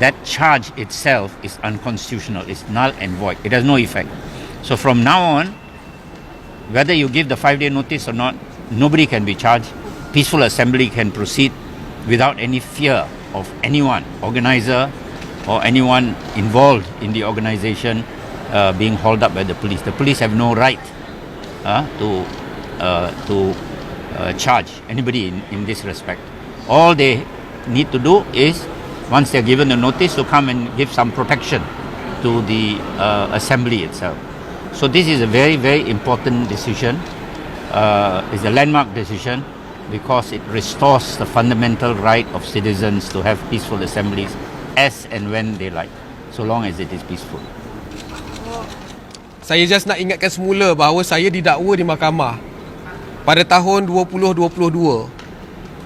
that charge itself is unconstitutional, it's null and void, it has no effect. So from now on, whether you give the five day notice or not, nobody can be charged. Peaceful assembly can proceed without any fear of anyone, organizer or anyone involved in the organization uh, being hauled up by the police. The police have no right uh, to, uh, to uh, charge anybody in, in this respect. All they need to do is, once they're given the notice, to come and give some protection to the uh, assembly itself. So this is a very, very important decision. Uh, it's a landmark decision because it restores the fundamental right of citizens to have peaceful assemblies as and when they like, so long as it is peaceful. Saya just nak ingatkan semula bahawa saya didakwa di mahkamah pada tahun 2022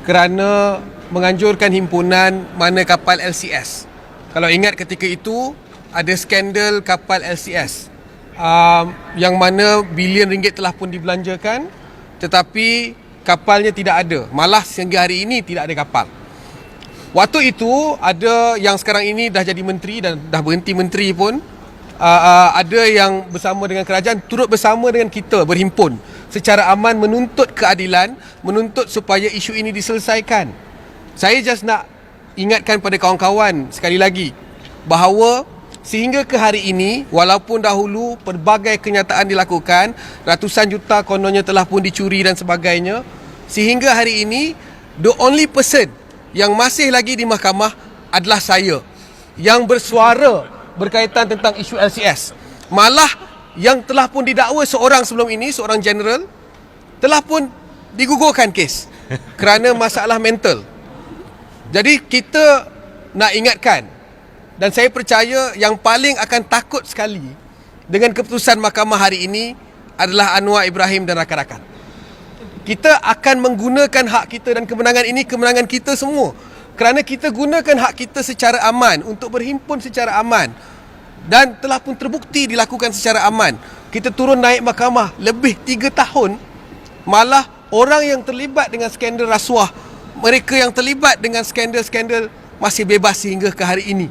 kerana menganjurkan himpunan mana kapal LCS. Kalau ingat ketika itu ada skandal kapal LCS um, yang mana bilion ringgit telah pun dibelanjakan tetapi kapalnya tidak ada. Malah sehingga hari ini tidak ada kapal. Waktu itu ada yang sekarang ini dah jadi menteri dan dah berhenti menteri pun uh, uh, ada yang bersama dengan kerajaan turut bersama dengan kita berhimpun secara aman menuntut keadilan, menuntut supaya isu ini diselesaikan. Saya just nak ingatkan pada kawan-kawan sekali lagi bahawa sehingga ke hari ini walaupun dahulu pelbagai kenyataan dilakukan, ratusan juta kononnya telah pun dicuri dan sebagainya, sehingga hari ini the only person yang masih lagi di mahkamah adalah saya yang bersuara berkaitan tentang isu LCS. Malah yang telah pun didakwa seorang sebelum ini, seorang general, telah pun digugurkan kes kerana masalah mental. Jadi kita nak ingatkan dan saya percaya yang paling akan takut sekali dengan keputusan mahkamah hari ini adalah Anwar Ibrahim dan rakan-rakan. Kita akan menggunakan hak kita dan kemenangan ini kemenangan kita semua. Kerana kita gunakan hak kita secara aman untuk berhimpun secara aman dan telah pun terbukti dilakukan secara aman. Kita turun naik mahkamah lebih 3 tahun malah orang yang terlibat dengan skandal rasuah mereka yang terlibat dengan skandal-skandal masih bebas sehingga ke hari ini.